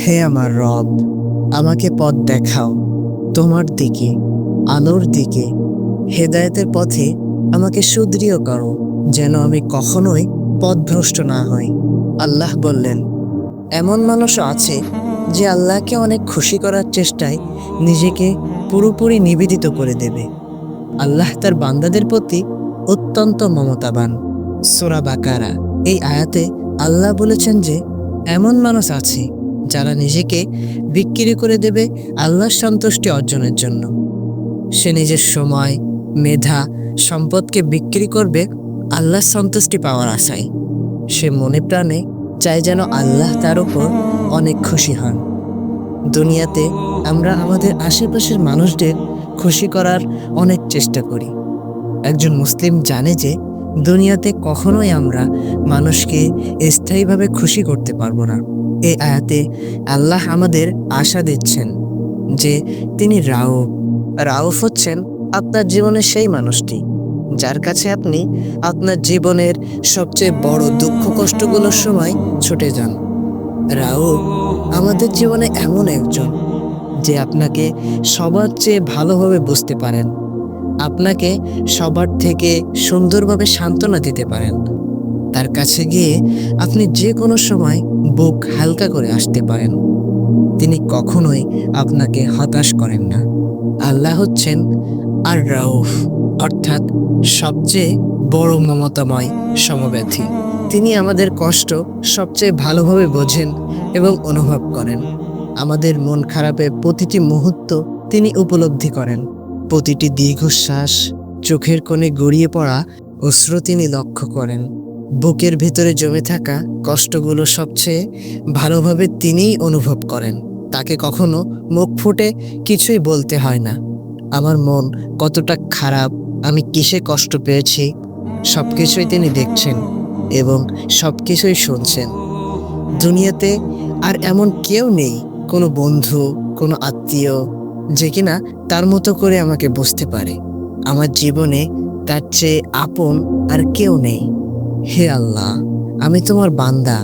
হে আমার রব, আমাকে পথ দেখাও। তোমার দিকে, আলোর দিকে, হেদায়েতের পথে আমাকে সুদৃঢ় করো, যেন আমি কখনোই পথভ্রষ্ট না হই। আল্লাহ বললেন, এমন মানুষও আছে যে আল্লাহকে অনেক খুশি করার চেষ্টায় নিজেকে পুরোপুরি নিবেদিত করে দেবে। আল্লাহ তার বান্দাদের প্রতি অত্যন্ত মমতাবান। সোরা বাকারা, এই আয়াতে আল্লাহ বলেছেন যে, এমন মানুষ আছে যারা নিজেকে বিক্রি করে দেবে আল্লাহর সন্তুষ্টি অর্জনের জন্য। সে নিজের সময়, মেধা, সম্পদকে বিক্রি করবে আল্লাহর সন্তুষ্টি পাওয়ার আশায়। সে মনে প্রাণে চায় যেন আল্লাহ তার উপর অনেক খুশি হন। দুনিয়াতে আমরা আমাদের আশেপাশের মানুষদের খুশি করার অনেক চেষ্টা করি। একজন মুসলিম জানে যে দুনিয়াতে কখনোই আমরা মানুষকে স্থায়ীভাবে খুশি করতে পারব না। এই আয়াতে আল্লাহ আমাদের আশা দিচ্ছেন যে তিনি রাউফ রাউফ হচ্ছেন আপনার জীবনের সেই মানুষটি, যার কাছে আপনি আপনার জীবনের সবচেয়ে বড় দুঃখ কষ্টগুলোর সময় ছুটে যান। রাউফ আমাদের জীবনে এমন একজন যে আপনাকে সবার চেয়ে ভালোভাবে বুঝতে পারেন। আপনাকে সবার থেকে সুন্দরভাবে সান্ত্বনা দিতে পারেন। তার কাছে গিয়ে আপনি যে কোনো সময় বুক হালকা করে আসতে পারেন। তিনি কখনোই আপনাকে হতাশ করেন না। আল্লাহ হচ্ছেন আর রাউফ অর্থাৎ সবচেয়ে বড় মমতাময় সমব্যথী। তিনি আমাদের কষ্ট সবচেয়ে ভালোভাবে বোঝেন এবং অনুভব করেন। আমাদের মন খারাপের প্রতিটি মুহূর্ত তিনি উপলব্ধি করেন। প্রতিটি দীর্ঘশ্বাস চোখের কোণে গড়িয়ে পড়া অশ্রু তিনি লক্ষ্য করেন। বুকের ভেতরে জমে থাকা কষ্টগুলো সবচেয়ে ভালোভাবে তিনিই অনুভব করেন। তাকে কখনো মুখ ফুটে কিছুই বলতে হয় না। আমার মন কতটা খারাপ, আমি কিসে কষ্ট পেয়েছি সব কিছুই তিনি দেখছেন এবং সব কিছুই শুনছেন। দুনিয়াতে আর এমন কেউ নেই, কোনো বন্ধু, কোনো আত্মীয় যে কিনা তার মতো করে আমাকে বুঝতে পারে। আমার জীবনে তার চেয়ে আপন আর কেউ নেই। হে আল্লাহ, আমি তোমার বান্দা।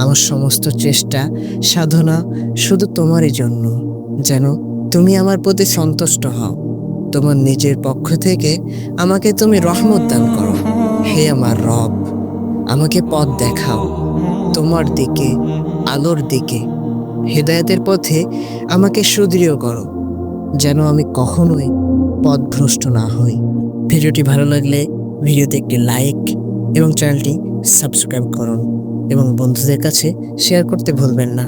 আমার সমস্ত চেষ্টা, সাধনা শুধু তোমারই জন্য। যেন তুমি আমার প্রতি সন্তুষ্ট হও। তোমার নিজের পক্ষ থেকে আমাকে তুমি রহমত দান করো। হে আমার রব, আমাকে পথ দেখাও। তোমার দিকে, আলোর দিকে। হেদায়েতের পথে আমাকে সুদৃঢ় করো। যেন আমি কখনোই পথভ্রষ্ট না হই। ভিডিওটি ভালো লাগলে ভিডিওতে একটি লাইক এবং চ্যানেলটি সাবস্ক্রাইব করুন এবং বন্ধুদের কাছে শেয়ার করতে ভুলবেন না।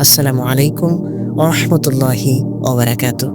আসসালামু আলাইকুম ওরহমতুল্লাহি ওবরাকাতুহ